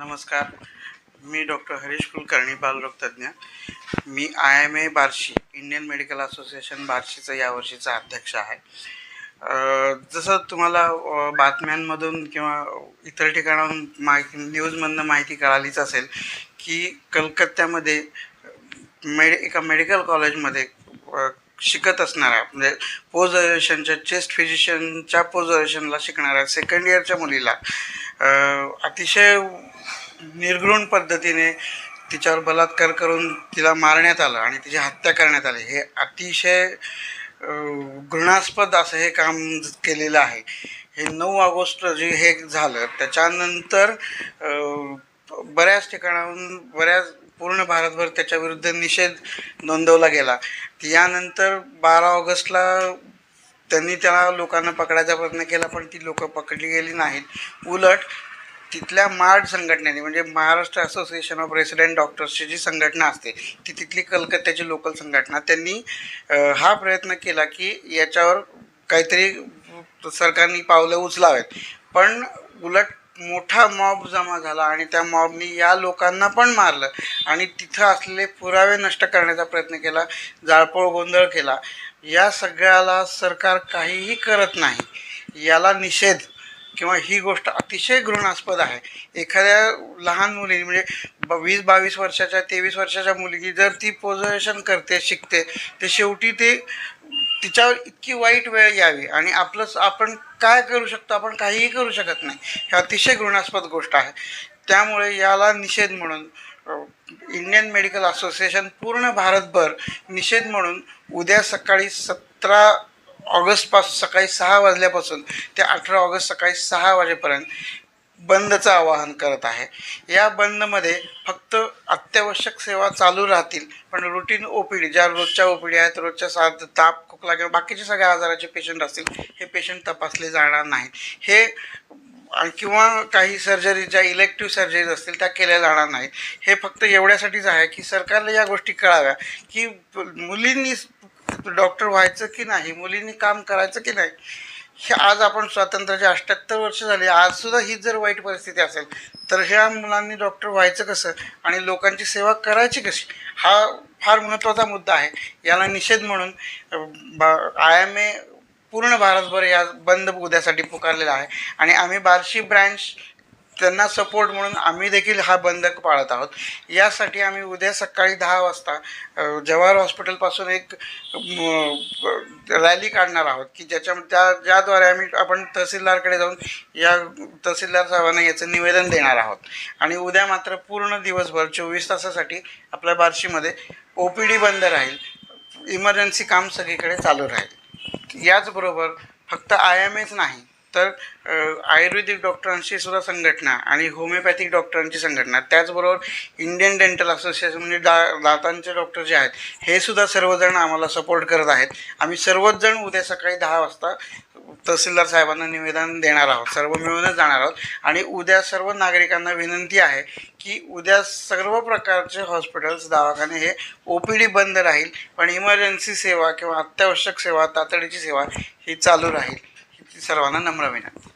नमस्कार. मी डॉक्टर हरीश कुलकर्णी बालरोगतज्ञ मी I M A Barshi Indian medical association बार्शीचा यावर्षीचा अध्यक्ष आहे. जसं तुम्हाला बातम्यांमधून किंवा इतर ठिकाणाहून माहिती न्यूजमधनं माहिती कळालीच असेल की कलकत्त्यामध्ये मेड एका मेडिकल कॉलेजमध्ये शिकत असणाऱ्या म्हणजे पोस्ट ग्रॅज्युएशनच्या चेस्ट फिजिशियनच्या पोस्ट ग्रॅज्युएशनला शिकणाऱ्या सेकंड इयरच्या मुलीला अतिशय निर्घृण पद्धतीने तिच्यावर बलात्कार करून तिला मारण्यात आलं आणि तिची हत्या करण्यात आली. हे अतिशय घृणास्पद असं हे काम केलेलं आहे. हे नऊ ऑगस्ट जे हे झालं. त्याच्यानंतर बऱ्याच ठिकाणाहून बऱ्याच पूर्ण भारतभर त्याच्याविरुद्ध निषेध नोंदवला गेला. यानंतर बारा ऑगस्टला त्यांनी त्या लोकांना पकडायचा प्रयत्न केला पण ती लोकं पकडली गेली नाहीत. उलट तिथल्या मार्ड संघटनेने म्हणजे महाराष्ट्र असोसिएशन ऑफ रेसिडेंट डॉक्टर्सची जी संघटना असते ती तिथली कलकत्त्याची लोकल संघटना त्यांनी हा प्रयत्न केला की याच्यावर काहीतरी सरकारने पावलं उचलावेत. पण उलट मोठा मॉब जमा झाला आणि त्या मॉबनी या लोकांना पण मारलं. आणि तिथं असलेले पुरावे नष्ट करण्याचा प्रयत्न केला जाळपोळ गोंधळ केला. या सगळ्याला सरकार काहीही करत नाही याला निषेध किंवा ही गोष्ट अतिशय घृणास्पद आहे. एखाद्या लहान मुली म्हणजे वीस बावीस वर्षाच्या तेवीस वर्षाच्या मुलगी जर ती पोझिशन करते शिकते ते शेवटी ते तिच्यावर इतकी वाईट वेळ यावी आणि आपलंच आपण काय करू शकतो आपण काहीही करू शकत नाही. हे अतिशय घृणास्पद गोष्ट आहे. त्यामुळे याला निषेध म्हणून इंडियन मेडिकल असोसिएशन पूर्ण भारतभर निषेध म्हणून उद्या सकाळी सतरा ऑगस्टपासून सकाळी सहा वाजल्यापासून ते अठरा ऑगस्ट सकाळी सहा वाजेपर्यंत बंदचं आवाहन करत आहे. या बंदमध्ये फक्त अत्यावश्यक सेवा चालू राहतील पण रुटीन ओ पी डी ज्या रोजच्या ओ पी डी आहेत रोजच्या साथ ताप खोकला किंवा बाकीचे सगळ्या आजाराचे पेशंट असतील हे पेशंट तपासले जाणार नाहीत. हे किंवा काही सर्जरी ज्या इलेक्टिव्ह सर्जरीज असतील त्या केल्या जाणार नाहीत. हे फक्त एवढ्यासाठीच आहे की सरकारला या गोष्टी कळाव्या की मुलींनी डॉक्टर व्हायचं की नाही मुलींनी काम करायचं की नाही हे आज आपण स्वातंत्र्याचे अठ्याहत्तर वर्ष झाली आजसुद्धा ही हीच जर वाईट परिस्थिती असेल तर ह्या मुलांनी डॉक्टर व्हायचं कसं आणि लोकांची सेवा करायची कशी हा फार महत्त्वाचा मुद्दा आहे. याला निषेध म्हणून आय एम ए पूर्ण भारतभर या बंद उद्यासाठी पुकारलेला आहे. आणि आम्ही बार्शी ब्रँच त्यांना सपोर्ट म्हणून आम्ही देखील हा बंधक पाळत आहोत. यासाठी आम्ही उद्या सकाळी दहा वाजता जवाहर हॉस्पिटलपासून एक रॅली काढणार आहोत. की ज्याच्या त्या ज्याद्वारे आम्ही आपण तहसीलदारकडे जाऊन या तहसीलदार साहेबांना याचं निवेदन देणार आहोत. आणि उद्या मात्र पूर्ण दिवसभर चोवीस तासासाठी आपल्या बार्शीमध्ये ओ पी डी बंद राहील. इमर्जन्सी काम सगळीकडे चालू राहील. याचबरोबर फक्त आय एम एच नाही तर आयुर्वेदिक डॉक्टरांची सुद्धा संघटना आणि होमिओपॅथिक डॉक्टरांची संघटना. त्याचबरोबर इंडियन डेंटल असोसिएशन म्हणजे दा दातांचे डॉक्टर जे आहेत हे सुद्धा सर्वजण आम्हाला सपोर्ट करत आहेत. आम्ही सर्वच जण उद्या सकाळी दहा वाजता तहसीलदार साहेबांना निवेदन देणार आहोत. सर्व मिळूनच जाणार आहोत. आणि उद्या सर्व नागरिकांना विनंती आहे की उद्या सर्व प्रकारचे हॉस्पिटल्स दवाखाने हे ओ पी डी बंद राहील पण इमर्जन्सी सेवा किंवा अत्यावश्यक सेवा तातडीची सेवा ही चालू राहील. सर्वांना नम्र विनंती